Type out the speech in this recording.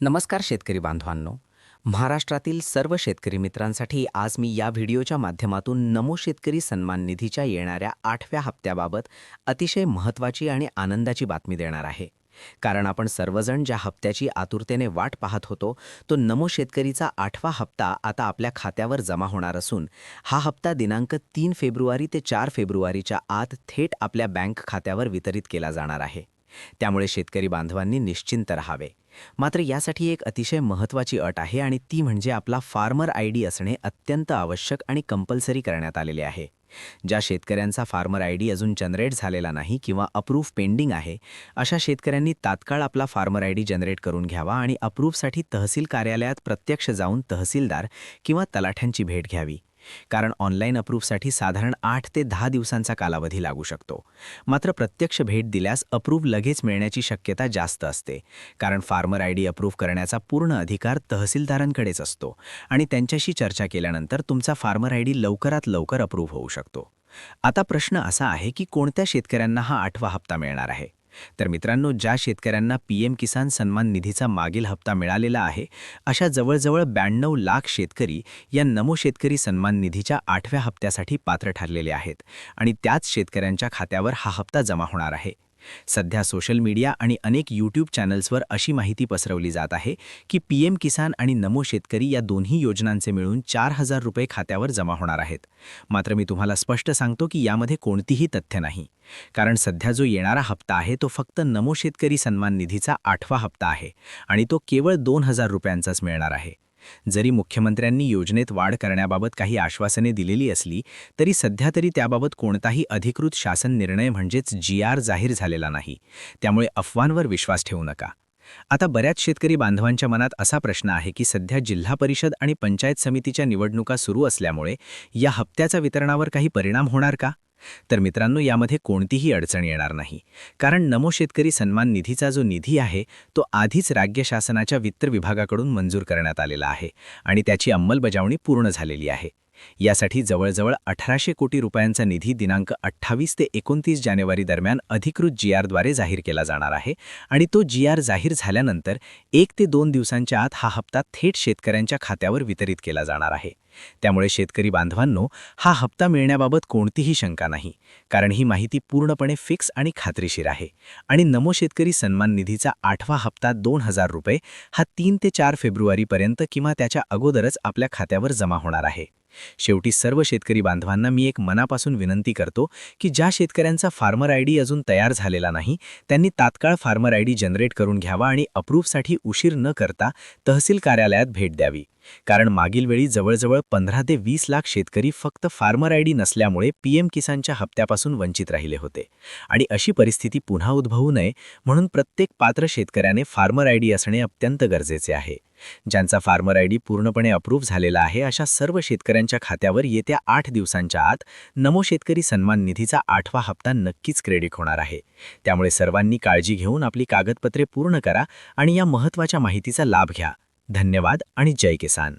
नमस्कार शेतकरी बांधवांनो. महाराष्ट्रातील सर्व शेतकरी मित्रांसाठी आज मी या व्हिडिओच्या माध्यमातून नमो शेतकरी सन्मान निधीच्या येणाऱ्या आठव्या हप्त्याबाबत अतिशय महत्त्वाची आणि आनंदाची बातमी देणार आहे. कारण आपण सर्वजण ज्या हप्त्याची आतुरतेने वाट पाहत होतो तो नमो शेतकरीचा आठवा हप्ता आता आपल्या खात्यावर जमा होणार असून हा हप्ता दिनांक तीन फेब्रुवारी ते चार फेब्रुवारीच्या आत थेट आपल्या बँक खात्यावर वितरित केला जाणार आहे. त्यामुळे शेतकरी बांधवांनी निश्चिंत राहावे. मात्र यासाठी एक अतिशय महत्त्वाची अट आहे आणि ती म्हणजे आपला फार्मर आय डी असणे अत्यंत आवश्यक आणि कंपल्सरी करण्यात आलेले आहे. ज्या शेतकऱ्यांचा फार्मर आय डी अजून जनरेट झालेला नाही किंवा अप्रूव्ह पेंडिंग आहे अशा शेतकऱ्यांनी तात्काळ आपला फार्मर आय डी जनरेट करून घ्यावा आणि अप्रूव्हसाठी तहसील कार्यालयात प्रत्यक्ष जाऊन तहसीलदार किंवा तलाठ्यांची भेट घ्यावी. कारण ऑनलाईन अप्रूव्हसाठी साधारण आठ ते दहा दिवसांचा कालावधी लागू शकतो. मात्र प्रत्यक्ष भेट दिल्यास अप्रूव्ह लगेच मिळण्याची शक्यता जास्त असते. कारण फार्मर आय डी अप्रूव्ह करण्याचा पूर्ण अधिकार तहसीलदारांकडेच असतो आणि त्यांच्याशी चर्चा केल्यानंतर तुमचा फार्मर आय डी लवकरात लवकर अप्रूव्ह होऊ शकतो. आता प्रश्न असा आहे की कोणत्या शेतकऱ्यांना हा आठवा हप्ता मिळणार आहे? तर मित्रांनो ज्या शेतकऱ्यांना पी एम किसान सन्मान निधीचा मागील हप्ता मिळालेला आहे अशा जवळजवळ ब्याण्णव लाख शेतकरी या नमो शेतकरी सन्मान निधीच्या आठव्या हप्त्यासाठी पात्र ठरलेले आहेत आणि त्याच शेतकऱ्यांच्या खात्यावर हा हप्ता जमा होणार आहे. सध्या सोशल मीडिया आणि अनेक यूट्यूब चॅनल्सवर अशी माहिती पसरवली जात आहे की पी एम किसान आणि नमो शेतकरी या दोन्ही योजनांचे मिळून चार हजार रुपये खात्यावर जमा होणार आहेत. मात्र मी तुम्हाला स्पष्ट सांगतो की यामध्ये कोणतीही तथ्य नाही. कारण सध्या जो येणारा हप्ता आहे तो फक्त नमो शेतकरी सन्मान निधीचा आठवा हप्ता आहे आणि तो केवळ दोन हजार रुपयांचाच मिळणार आहे. जरी मुख्यमंत्र्यांनी योजनेत वाढ करण्याबाबत काही आश्वासने दिलेली असली तरी सध्या तरी त्याबाबत कोणताही अधिकृत शासन निर्णय म्हणजेच जी आर जाहीर झालेला नाही. त्यामुळे अफवांवर विश्वास ठेवू नका. आता बऱ्याच शेतकरी बांधवांच्या मनात असा प्रश्न आहे की सध्या जिल्हा परिषद आणि पंचायत समितीच्या निवडणुका सुरू असल्यामुळे या हप्त्याचा वितरणावर काही परिणाम होणार का? तर मित्रांनो यामध्ये कोणतीही अडचण येणार नाही. कारण नमो शेतकरी सन्मान निधीचा जो निधी आहे तो आधीच राज्य शासनाच्या वित्त विभागाकडून मंजूर करण्यात आलेला आहे आणि त्याची अंमलबजावणी पूर्ण झालेली आहे. यासाठी जवळजवळ अठराशे कोटी रुपयांचा निधी दिनांक अठ्ठावीस ते एकोणतीस जानेवारी दरम्यान अधिकृत जी आरद्वारे जाहीर केला जाणार आहे आणि तो जी आर जाहीर झाल्यानंतर एक ते दोन दिवसांच्या आत हा हप्ता थेट शेतकऱ्यांच्या खात्यावर वितरित केला जाणार आहे. त्यामुळे शेतकरी बांधवांनो हा हप्ता मिळण्याबाबत कोणतीही शंका नाही कारण ही माहिती पूर्णपणे फिक्स आणि खात्रीशीर आहे आणि नमो शेतकरी सन्मान निधीचा आठवा हप्ता दोन हजार रुपये हा तीन ते चार फेब्रुवारीपर्यंत किंवा त्याच्या अगोदरच आपल्या खात्यावर जमा होणार आहे. शेवटी सर्व शेतकरी बांधवांना मी एक मनापासून विनंती करतो की ज्या शेतकऱ्यांचा फार्मर आय डी अजून तयार झालेला नाही त्यांनी तात्काळ फार्मर आय डी जनरेट करून घ्यावा आणि अप्रूव्हसाठी उशीर न करता तहसील कार्यालयात भेट द्यावी. कारण मागील वेळी जवळजवळ पंधरा ते वीस लाख शेतकरी फक्त फार्मर आय डी नसल्यामुळे पीएम किसानच्या हप्त्यापासून वंचित राहिले होते. आणि अशी परिस्थिती पुन्हा उद्भवू नये म्हणून प्रत्येक पात्र शेतकऱ्याने फार्मर आय डी असणे अत्यंत गरजेचे आहे. ज्यांचा फार्मर आय डी पूर्णपणे अप्रूव्ह झालेला आहे अशा सर्व शेतकऱ्यांच्या खात्यावर येत्या आठ दिवसांच्या आत नमो शेतकरी सन्मान निधीचा आठवा हप्ता नक्कीच क्रेडिट होणार आहे. त्यामुळे सर्वांनी काळजी घेऊन आपली कागदपत्रे पूर्ण करा आणि या महत्त्वाच्या माहितीचा लाभ घ्या. धन्यवाद आणि जय किसान.